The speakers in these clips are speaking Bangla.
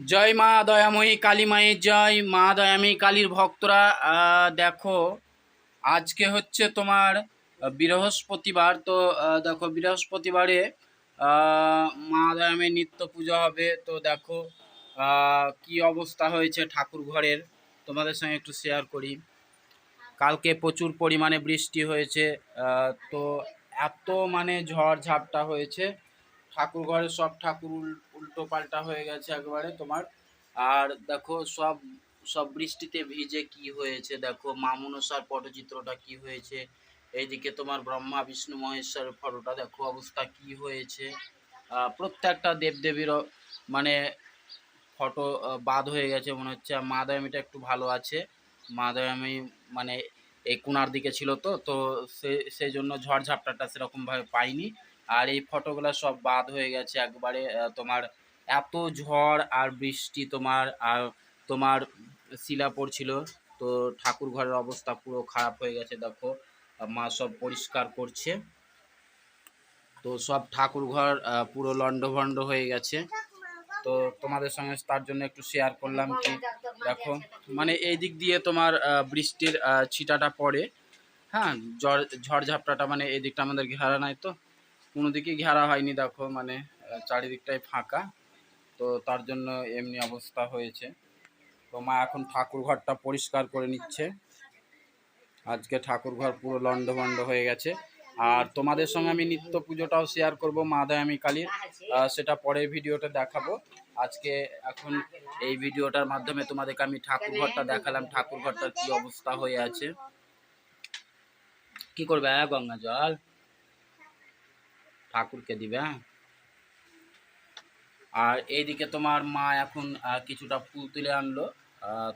জয় মা দয়াময়ী কালী মায়ের জয়। মা দয়াময়ী কালীর ভক্তরা দেখো, আজকে হচ্ছে তোমার বৃহস্পতিবার। তো দেখো, বৃহস্পতিবারে মা দয়াময়ী নিত্য পুজো হবে। তো দেখো কি অবস্থা হয়েছে ঠাকুর ঘরের। তোমাদের সঙ্গে একটু শেয়ার করি। কালকে প্রচুর পরিমাণে বৃষ্টি হয়েছে। তো এত মানে ঝড় ঝাপটা হয়েছে। ঠাকুর ঘরের সব ঠাকুর উল- উল্টো পাল্টা হয়ে গেছে একবারে তোমার। আর দেখো সব সব বৃষ্টিতে ভিজে কি হয়েছে দেখো, মামুনসার পটচিত্রটা কি হয়েছে, এইদিকে তোমার ব্রহ্মা, বিষ্ণু মহেশ্বরের ফটোটা দেখো অবস্থা কি হয়েছে। প্রত্যেকটা দেবদেবীরও মানে ফটো বাদ হয়ে গেছে মনে হচ্ছে মা দয়ামিটা একটু ভালো আছে। মা দয়ামি মানে এই কোনার দিকে ছিল তো তো সেই জন্য ঝড় ঝাপটাটা সেরকমভাবে পাইনি। আর এই ফটোগুলো সব বাদ হয়ে গেছে একবারে তোমার এত ঝড় আর বৃষ্টি তোমার, আর তোমার শিলা পড়ছিল, তো ঠাকুর ঘরের অবস্থা পুরো খারাপ হয়ে গেছে দেখো মা সব পরিষ্কার করছে। তো সব ঠাকুর ঘর পুরো লন্ডভন্ড হয়ে গেছে। তো তোমাদের সঙ্গে তার জন্য একটু শেয়ার করলাম কি, দেখো মানে এই দিক দিয়ে তোমার বৃষ্টির ছিটাটা পড়ে। হ্যাঁ ঝড় ঝড় ঝাপটাটা মানে এই দিকটা আমাদের ঘেরা নাই তো। কোনো দিকে ঘেরা হয়নি, দেখো মানে চারিদিকটাই ফাঁকা। তো তার জন্য এমনি অবস্থা হয়েছে। তো মা এখন ঠাকুর ঘরটা পরিষ্কার করে নিচ্ছে। আজকে ঠাকুর ঘর পুরো লন্ডভন্ড হয়ে গেছে। আর তোমাদের সঙ্গে আমি নিত্য পুজোটাও শেয়ার করব, মা দয়ামী কালীর। সেটা পরের ভিডিওতে দেখাবো। আজকে এখন এই ভিডিওটার মাধ্যমে তোমাদেরকে আমি ঠাকুর ঘরটা দেখালাম ঠাকুর ঘরটার কি অবস্থা হয়ে আছে। কি করবে গঙ্গা জল? ঠাকুরকে দিবে হ্যাঁ? আর এইদিকে তোমার মা এখন কিছুটা ফুল তুলে আনলো।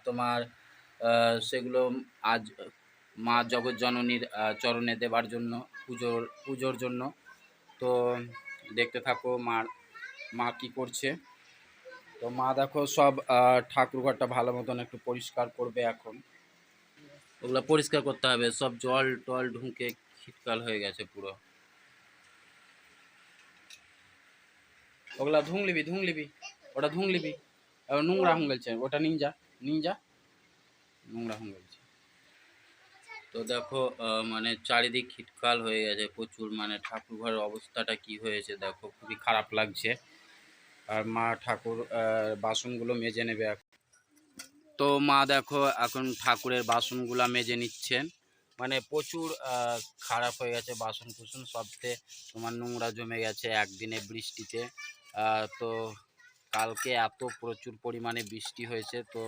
তোমার সেগুলো আজ মা জগৎ জননীর আহ, চরণে দেবার জন্য পুজোর পুজোর জন্য। তো দেখতে থাকো মার মা কি করছে। তো মা দেখো সব আহ, ঠাকুর ঘরটা ভালো মতন একটু পরিষ্কার করবে এখন। ওগুলো পরিষ্কার করতে হবে সব জল টল ঢুকে শীতকাল হয়ে গেছে পুরো। ওগুলা ধুং লিবি ধুং লিবি ওটা ধুং লিবি নোংরা হয়ে গেছে। ওটা নিঞ্জা নিঞ্জা নোংরা হয়ে গেছে। তো দেখো মানে চারিদিক খিটকাল হয়ে গেছে প্রচুর। মানে ঠাকুর ঘরের অবস্থাটা কি হয়েছে দেখো, খুবই খারাপ লাগছে। আর মা ঠাকুর বাসনগুলো মেজে নেবে তো মা দেখো, এখন ঠাকুরের বাসনগুলা মেজে নিচ্ছেন। মানে প্রচুর খারাপ হয়ে গেছে বাসন কুসন সবতে। তোমার নোংরা জমে গেছে একদিনে বৃষ্টিতে। তো কালকে এত প্রচুর পরিমাণে বৃষ্টি হয়েছে, তো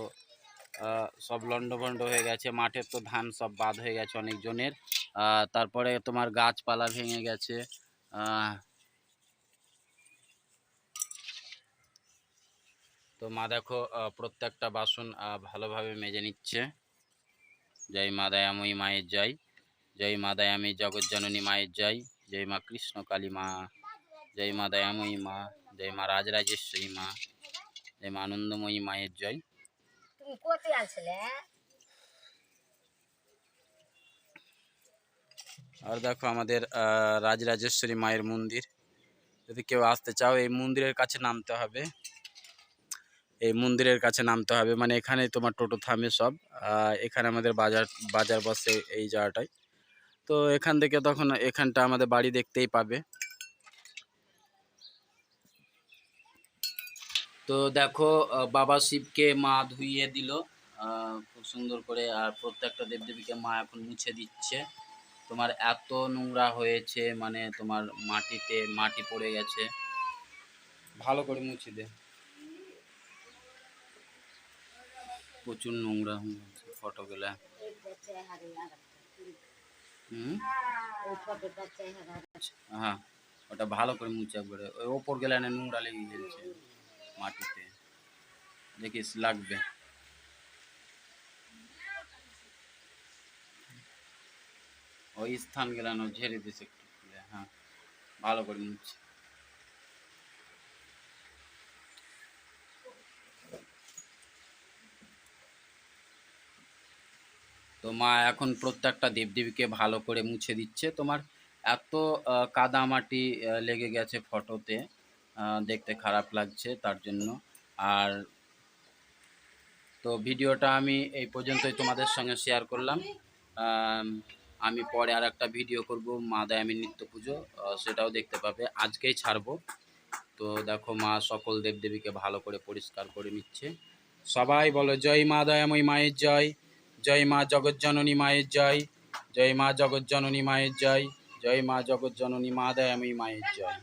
সব লন্ডভন্ড হয়ে গেছে মাঠের তো ধান সব বাদ হয়ে গেছে অনেকজনের। তারপরে তোমার গাছপালা ভেঙে গেছে তো মা দেখো প্রত্যেকটা বাসন ভালোভাবে মেজে নিচ্ছে। জয় মা দয়াময়ী মায়ের জয় জয় মা দয়াময়ী জগজ্জননী মায়ের জয় জয় মা কৃষ্ণ কালী মা জয় মা দয়াময়ী মা জয় মা রাজরাজেশ্বরী মা জয় মা আনন্দময়ী মায়ের জয়। তুমি কোথায় আসলে আর দেখো আমাদের রাজরাজেশ্বরী মায়ের মন্দির। যদি কেউ আসতে চাও এই মন্দিরের কাছে নামতে হবে। এই মন্দিরের কাছে নামতে হবে। মানে এখানে তোমার টোটো থামে সব। এখানে আমাদের বাজার বাজার বসে এই জায়গাটায় তো এখান থেকে তখন এখানটা আমাদের বাড়ি দেখতেই পাবে। তো দেখো বাবা শিবকে মা ধুইয়ে দিল খুব সুন্দর করে, আর প্রত্যেকটা দেবদেবীকে মা এখন মুছে দিচ্ছে। তোমার এত নোংরা হয়েছে মানে তোমার মাটিতে, মাটি পড়ে গেছে। ভালো করে মুছে দে। প্রচুর নোংরা ফটোগুলা। ওই হ্যাঁ ওটা ভালো করে মুছে একবারে। ওই ওপর গেলে নোংরা লেগে গেছে। মাটিতে। দেখিস, লাগবে। ওই স্থান গেলানো, ঝেড়ে দিছে একটু। হ্যাঁ ভালো করে মুছে। তো মা এখন প্রত্যেকটা দেবদেবীকে ভালো করে মুছে দিচ্ছে। তোমার এত কাদামাটি লেগে গেছে ফটোতে দেখতে খারাপ লাগছে তার জন্য। আর তো ভিডিওটা আমি এই পর্যন্তই তোমাদের সঙ্গে শেয়ার করলাম। আমি পরে আর একটা ভিডিও করব, মা দয়ামী নিত্য পুজো সেটাও দেখতে পাবে। আজকেই ছাড়বো। তো দেখো মা সকল দেবদেবীকে ভালো করে পরিষ্কার করে নিচ্ছে। সবাই বলো, জয় মা দয়াময়ী মায়ের জয় জয় মা জগজ্জননী মায়ের জয় জয় মা জগজ্জননী মায়ের জয় জয় মা জগজ্জননী মা দয়াময়ী মায়ের জয়।